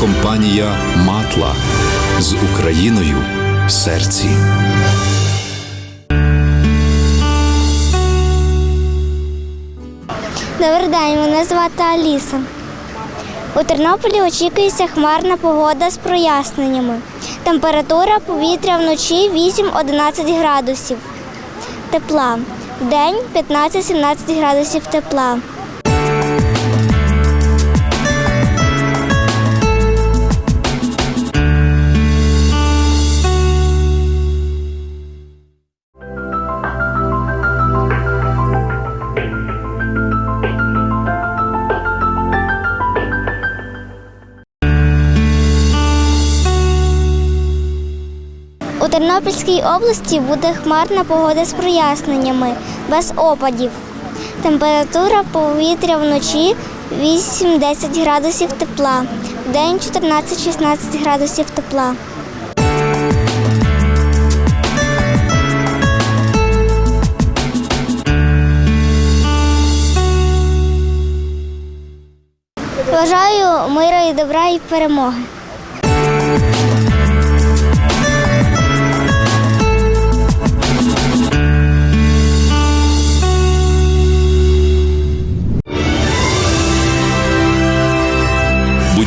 компанія Матла з Україною в серці. Добрий день, мене звати Аліса. У Тернополі очікується хмарна погода з проясненнями. Температура повітря вночі 8-11 градусів тепла. Вдень 15-17 градусів тепла. У Тернопільській області буде хмарна погода з проясненнями, без опадів. Температура повітря вночі 8-10 градусів тепла, вдень 14-16 градусів тепла. Бажаю миру і добра і перемоги.